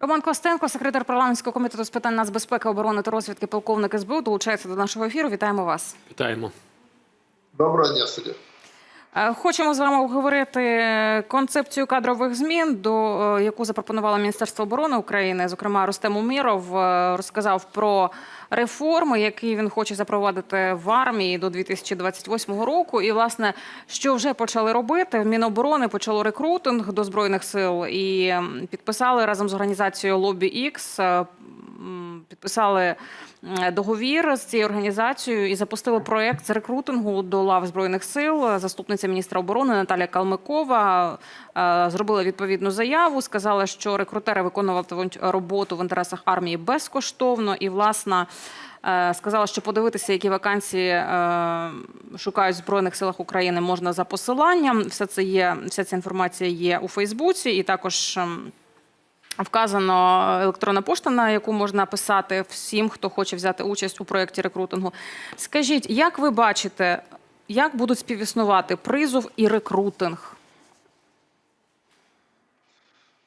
Роман Костенко, секретар парламентського комітету з питань нацбезпеки, оборони та розвідки, полковник СБУ, долучається до нашого ефіру. Вітаємо вас. Вітаємо. Доброго дня, суддя. Е, Хочемо з вами обговорити концепцію кадрових змін, до е, яку запропонувало Міністерство оборони України. Зокрема, Рустем Уміров е, розказав про реформи, які він хоче запровадити в армії до 2028 року. І власне, що вже почали робити, в Міноборони почало рекрутинг до збройних сил і підписали разом з організацією Лобі м, підписали договір з цією організацією і запустили проект з рекрутингу до лав збройних сил. Заступниця міністра оборони Наталія Калмикова е, зробила відповідну заяву. Сказала, що рекрутери виконуватимуть роботу в інтересах армії безкоштовно і власне. е, Сказала, що подивитися, які вакансії е, шукають в збройних силах України, можна за посиланням. Все це є, вся ця інформація є у Фейсбуці, і також Вказано електронна пошта, на яку можна писати всім, хто хоче взяти участь у проєкті рекрутингу. Скажіть, як ви бачите, як будуть співіснувати призов і рекрутинг?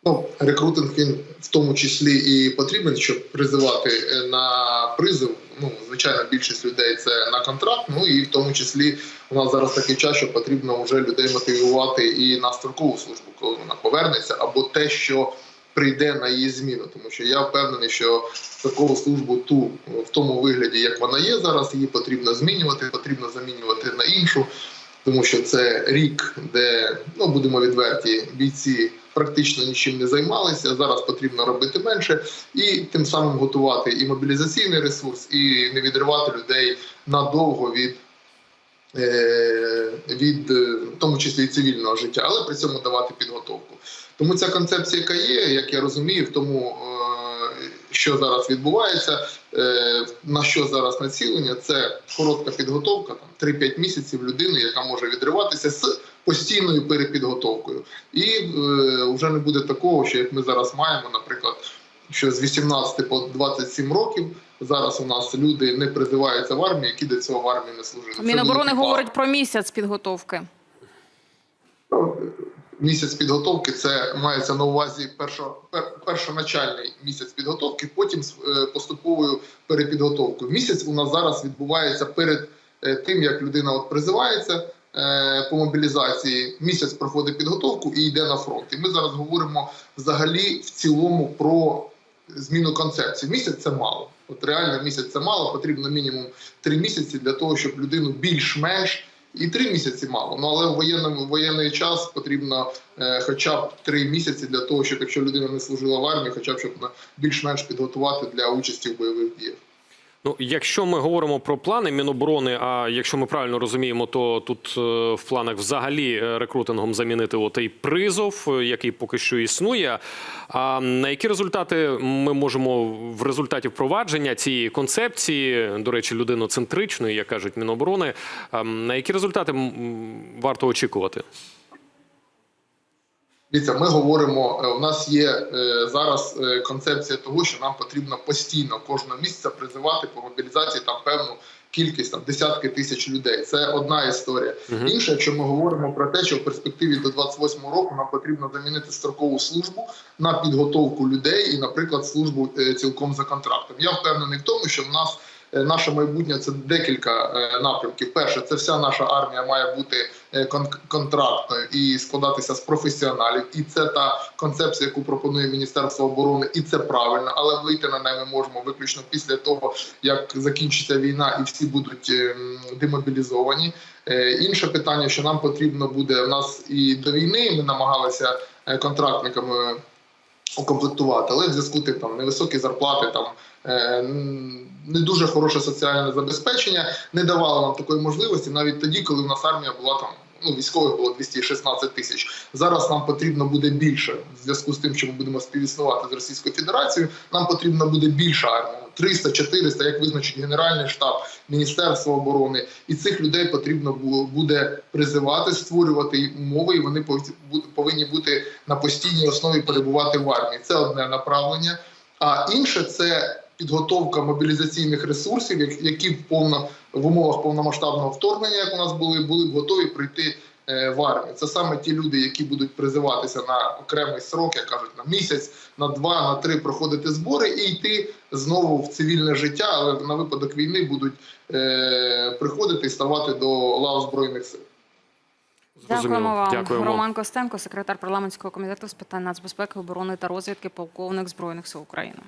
Ну, рекрутинг він в тому числі і потрібен, щоб призивати е, на призов. Ну, звичайно, більшість людей це на контракт. Ну і в тому числі у нас зараз такий час, що потрібно вже людей мотивувати і на строкову службу, коли вона повернеться, або те, що прийде на її зміну. Тому що я впевнений, що строкову службу ту в тому вигляді, як вона є зараз, її потрібно змінювати, потрібно замінювати на іншу. Тому що це рік, де ну будемо відверті, бійці практично нічим не займалися. Зараз потрібно робити менше і тим самим готувати і мобілізаційний ресурс, і не відривати людей надовго від. Е, Від е, в тому числі і цивільного життя, але при цьому давати підготовку. Тому ця концепція, яка є, як я розумію, в тому, е, що зараз відбувається, на що зараз націлення, це коротка підготовка, там 3-5 місяців людини, яка може відриватися з постійною перепідготовкою. І вже не буде такого, що як ми зараз маємо, наприклад, що з 18 по 27 років зараз у нас люди не призиваються в армію, які до цього в армії не служили. Міноборони говорить про місяць підготовки. Ну, Місяць підготовки це мається на увазі першо, пер, першоначальний місяць підготовки, потім з е, поступовою перепідготовкою. Місяць у нас зараз відбувається перед е, тим, як людина от призивається е, по мобілізації. Місяць проходить підготовку і йде на фронт. І ми зараз говоримо взагалі в цілому про зміну концепції. Місяць це мало. От реально місяць це мало. Потрібно мінімум три місяці для того, щоб людину більш-менш. І три місяці мало. Ну але в воєнному воєнний час потрібно е, хоча б три місяці для того, щоб якщо людина не служила в армії, хоча б щоб більш-менш підготувати для участі в бойових діях. Ну, якщо ми говоримо про плани Міноборони, а якщо ми правильно розуміємо, то тут е, в планах взагалі е, рекрутингом замінити отей призов, е, який поки що існує. А на які результати ми можемо в результаті впровадження цієї концепції, до речі, людиноцентричної, як кажуть Міноборони, на які результати варто очікувати? Дивіться, ми говоримо. е, У нас є е, зараз е, концепція того, що нам потрібно постійно кожного місяця призивати по мобілізації там певну кількість там десятки тисяч людей. Це одна історія. Мгм. Інша, якщо ми говоримо про те, що в перспективі до 28 року нам потрібно замінити строкову службу на підготовку людей і, наприклад, службу цілком за контрактом. Я впевнений в тому, що в нас. Е, Наше майбутнє це декілька е, напрямків. Перше, це вся наша армія має бути е, контрактною і складатися з професіоналів. І це та концепція, яку пропонує Міністерство оборони, і це правильно. Але вийти на неї ми можемо виключно після того, як закінчиться війна, і всі будуть ем, демобілізовані. Інше питання, що нам потрібно буде в нас і до війни. Ми намагалися контрактниками укомплектувати, але в зв'язку тим там невисокі зарплати, там е, не дуже хороше соціальне забезпечення, не давало нам такої можливості, навіть тоді, коли в нас армія була там. Ну, військових було 216 тисяч. Зараз нам потрібно буде більше в зв'язку з тим, що ми будемо співіснувати з Російською Федерацією. Нам потрібна буде більша армія 300-400, як визначить Генеральний штаб, Міністерство оборони. І цих людей потрібно бу- буде призивати, створювати умови, і вони повинні бути на постійній основі перебувати в армії. Це одне направлення. А інше це підготовка мобілізаційних ресурсів, які в повно в умовах повномасштабного вторгнення, як у нас були, були готові прийти в армію. Це саме ті люди, які будуть призиватися на окремий срок, як кажуть, на місяць, на два, на три проходити збори і йти знову в цивільне життя, але на випадок війни будуть е, приходити і ставати до лав збройних сил. Дякуємо вам. Дякуємо. Роман Костенко, секретар парламентського комітету з питань нацбезпеки, оборони та розвідки, полковник збройних сил України.